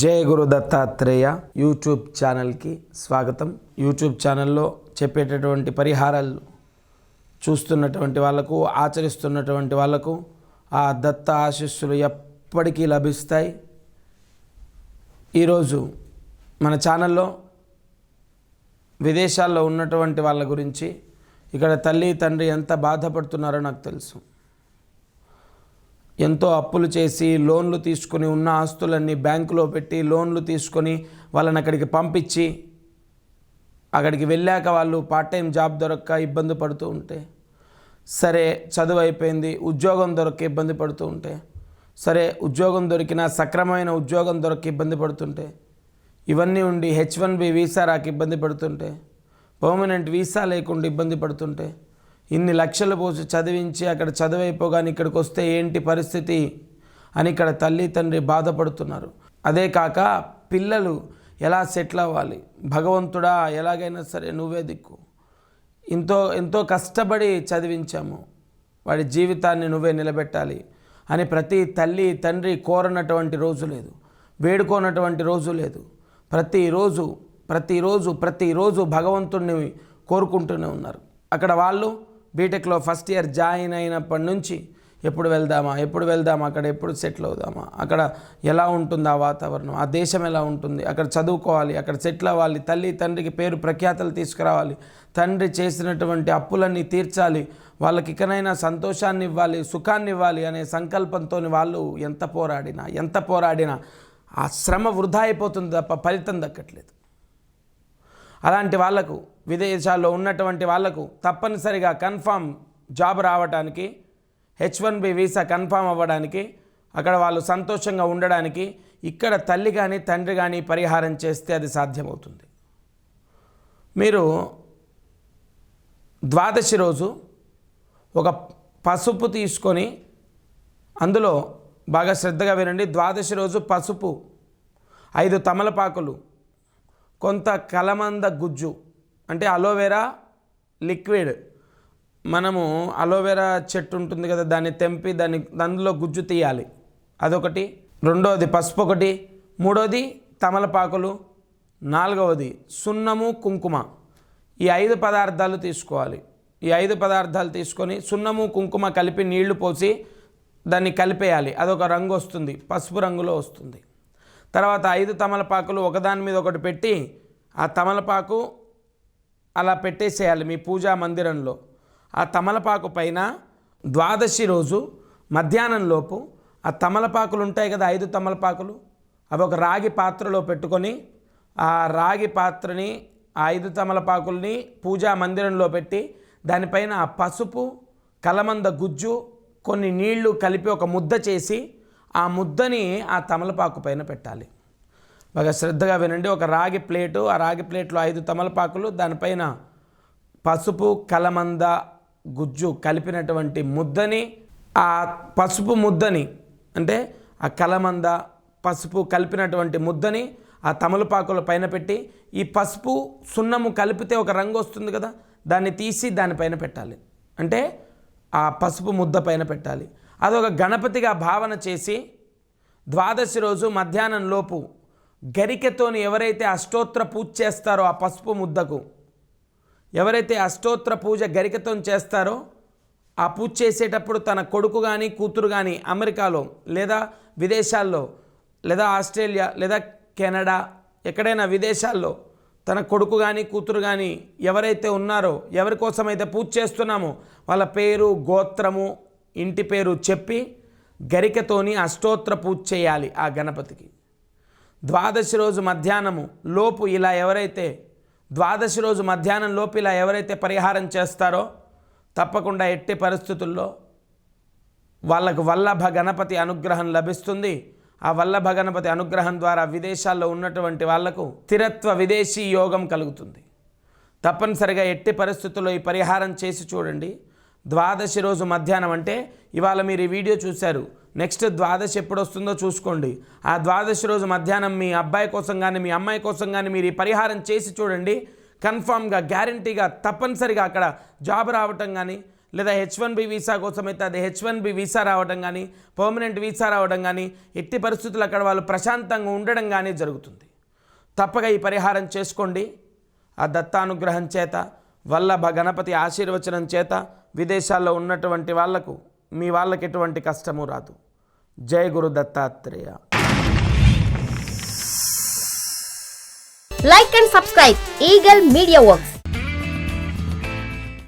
జయ గురు Dattatreya YouTube ఛానల్కి స్వాగతం. YouTube ఛానల్లో చెప్పేటటువంటి పరిహారాలు చూస్తున్నటువంటి వాళ్ళకు ఆచరిస్తున్నటువంటి వాళ్ళకు ఆ దత్త ఆశీస్సులు ఎప్పటికీ లభిస్తాయి. ఈరోజు మన ఛానల్లో విదేశాల్లో ఉన్నటువంటి వాళ్ళ గురించి ఇక్కడ తల్లి తండ్రి ఎంత బాధపడుతున్నారో నాకు తెలుసు. ఎంతో అప్పులు చేసి లోన్లు తీసుకొని ఉన్న ఆస్తులన్నీ బ్యాంకులో పెట్టి లోన్లు తీసుకొని వాళ్ళని అక్కడికి పంపించి అక్కడికి వెళ్ళాక వాళ్ళు పార్ట్ టైం జాబ్ దొరక్క ఇబ్బంది పడుతూ ఉంటే సరే చదువు అయిపోయింది ఉద్యోగం దొరక్క ఇబ్బంది పడుతూ ఉంటే సరే ఉద్యోగం దొరికిన సక్రమమైన ఉద్యోగం దొరక్క ఇబ్బంది పడుతుంటే ఇవన్నీ ఉండి హెచ్ వన్ బి వీసా రాక ఇబ్బంది పడుతుంటే పర్మనెంట్ వీసా లేకుండా ఇబ్బంది పడుతుంటే ఇన్ని లక్షలు పోసి చదివించి అక్కడ చదువైపోగానే ఇక్కడికి వస్తే ఏంటి పరిస్థితి అని ఇక్కడ తల్లి తండ్రి బాధపడుతున్నారు. అదే కాక పిల్లలు ఎలా సెటిల్ అవ్వాలి? భగవంతుడా ఎలాగైనా సరే నువ్వే దిక్కు. ఎంతో ఎంతో కష్టపడి చదివించాము. వాడి జీవితాన్ని నువ్వే నిలబెట్టాలి అని ప్రతి తల్లి తండ్రి కోరనటువంటి రోజు లేదు. వేడుకోనటువంటి రోజు లేదు. ప్రతిరోజు ప్రతిరోజు ప్రతిరోజు భగవంతుడిని కోరుకుంటూనే ఉన్నారు. అక్కడ వాళ్ళు బీటెక్లో ఫస్ట్ ఇయర్ జాయిన్ అయినప్పటి నుంచి ఎప్పుడు వెళ్దామా ఎప్పుడు వెళ్దామా అక్కడ ఎప్పుడు సెటిల్ అవుదామా అక్కడ ఎలా ఉంటుంది ఆ వాతావరణం ఆ దేశం ఎలా ఉంటుంది అక్కడ చదువుకోవాలి అక్కడ సెటిల్ అవ్వాలి తల్లి తండ్రికి పేరు ప్రఖ్యాతలు తీసుకురావాలి తండ్రి చేసినటువంటి అప్పులన్నీ తీర్చాలి వాళ్ళకి ఇకనైనా సంతోషాన్ని ఇవ్వాలి సుఖాన్ని ఇవ్వాలి అనే సంకల్పంతో వాళ్ళు ఎంత పోరాడినా ఎంత పోరాడినా ఆ శ్రమ వృధా అయిపోతుంది తప్ప ఫలితం దక్కట్లేదు. అలాంటి వాళ్ళకు విదేశాల్లో ఉన్నటువంటి వాళ్ళకు తప్పనిసరిగా కన్ఫామ్ జాబ్ రావడానికి H one B visa confirm అవ్వడానికి అక్కడ వాళ్ళు సంతోషంగా ఉండడానికి ఇక్కడ తల్లి కానీ తండ్రి కానీ పరిహారం చేస్తే అది సాధ్యమవుతుంది. మీరు ద్వాదశి రోజు ఒక పసుపు తీసుకొని అందులో బాగా శ్రద్ధగా వినండి. ద్వాదశి రోజు పసుపు ఐదు తమలపాకులు కొంత కలమంద గుజ్జు అంటే అలోవెరా లిక్విడ్. మనము అలోవెరా చెట్టు ఉంటుంది కదా దాన్ని తెంపి దాన్ని అందులో గుజ్జు తీయాలి. అదొకటి. రెండవది పసుపు ఒకటి. మూడోది తమలపాకులు. నాలుగవది సున్నము కుంకుమ. ఈ ఐదు పదార్థాలు తీసుకోవాలి. ఈ ఐదు పదార్థాలు తీసుకొని సున్నము కుంకుమ కలిపి నీళ్ళు పోసి దాన్ని కలిపేయాలి. అదొక రంగు వస్తుంది. పసుపు రంగులో వస్తుంది. తర్వాత ఐదు తమలపాకులు ఒకదాని మీద ఒకటి పెట్టి ఆ తమలపాకు అలా పెట్టేసేయాలి మీ పూజా మందిరంలో. ఆ తమలపాకు పైన ద్వాదశి రోజు మధ్యాహ్నంలోపు ఆ తమలపాకులు ఉంటాయి కదా ఐదు తమలపాకులు. అవి ఒక రాగి పాత్రలో పెట్టుకొని ఆ రాగి పాత్రని ఆ ఐదు తమలపాకుల్ని పూజా మందిరంలో పెట్టి దానిపైన ఆ పసుపు కలమంద గుజ్జు కొన్ని నీళ్ళు కలిపి ఒక ముద్ద చేసి ఆ ముద్దని ఆ తమలపాకు పైన పెట్టాలి. బాగా శ్రద్ధగా వినండి. ఒక రాగి ప్లేటు ఆ రాగి ప్లేట్లో ఐదు తమలపాకులు దానిపైన పసుపు కలమంద గుజ్జు కలిపినటువంటి ముద్దని ఆ పసుపు ముద్దని అంటే ఆ కలమంద పసుపు కలిపినటువంటి ముద్దని ఆ తమలపాకుల పైన పెట్టి ఈ పసుపు సున్నము కలిపితే ఒక రంగు వస్తుంది కదా దాన్ని తీసి దానిపైన పెట్టాలి. అంటే ఆ పసుపు ముద్ద పైన పెట్టాలి. అదొక గణపతిగా భావన చేసి ద్వాదశి రోజు మధ్యాహ్నం లోపు గరికెతోని ఎవరైతే అష్టోత్తర పూజ చేస్తారో ఆ పసుపు ముద్దకు ఎవరైతే అష్టోత్తర పూజ గరికతో చేస్తారో ఆ పూజ చేసేటప్పుడు తన కొడుకు కానీ కూతురు కానీ అమెరికాలో లేదా విదేశాల్లో లేదా ఆస్ట్రేలియా లేదా కెనడా ఎక్కడైనా విదేశాల్లో తన కొడుకు కానీ కూతురు కానీ ఎవరైతే ఉన్నారో ఎవరి కోసమైతే పూజ చేస్తున్నామో వాళ్ళ పేరు గోత్రము ఇంటి పేరు చెప్పి గరికతోని అష్టోత్తర పూజ చేయాలి ఆ గణపతికి. ద్వాదశి రోజు మధ్యాహ్నము లోపు ఇలా ఎవరైతే ద్వాదశి రోజు మధ్యాహ్నం లోపు ఇలా ఎవరైతే పరిహారం చేస్తారో తప్పకుండా ఎట్టి పరిస్థితుల్లో వాళ్ళకు వల్లభ గణపతి అనుగ్రహం లభిస్తుంది. ఆ వల్లభ గణపతి అనుగ్రహం ద్వారా విదేశాల్లో ఉన్నటువంటి వాళ్ళకు స్థిరత్వ విదేశీ యోగం కలుగుతుంది. తప్పనిసరిగా ఎట్టి పరిస్థితుల్లో ఈ పరిహారం చేసి చూడండి. ద్వాదశి రోజు మధ్యాహ్నం అంటే ఇవాళ మీరు ఈ వీడియో చూశారు. నెక్స్ట్ ద్వాదశి ఎప్పుడు వస్తుందో చూసుకోండి. ఆ ద్వాదశి రోజు మధ్యాహ్నం మీ అబ్బాయి కోసం కానీ మీ అమ్మాయి కోసం కానీ మీరు ఈ పరిహారం చేసి చూడండి. కన్ఫామ్గా గ్యారంటీగా తప్పనిసరిగా అక్కడ జాబ్ రావటం కానీ లేదా హెచ్ వన్ బి వీసా కోసం అయితే అది హెచ్ వన్ బి వీసా రావడం కానీ పర్మనెంట్ వీసా రావడం కానీ ఎట్టి పరిస్థితులు అక్కడ వాళ్ళు ప్రశాంతంగా ఉండడం కానీ జరుగుతుంది. తప్పక ఈ పరిహారం చేసుకోండి. ఆ దత్తానుగ్రహం చేత వల్లభ గణపతి ఆశీర్వచనం చేత విదేశాల్లో ఉన్నటువంటి వాళ్ళకు మీ వాళ్ళకి ఎటువంటి కష్టము రాదు. జయ గురు Dattatreya Like and subscribe Eagle Media Works.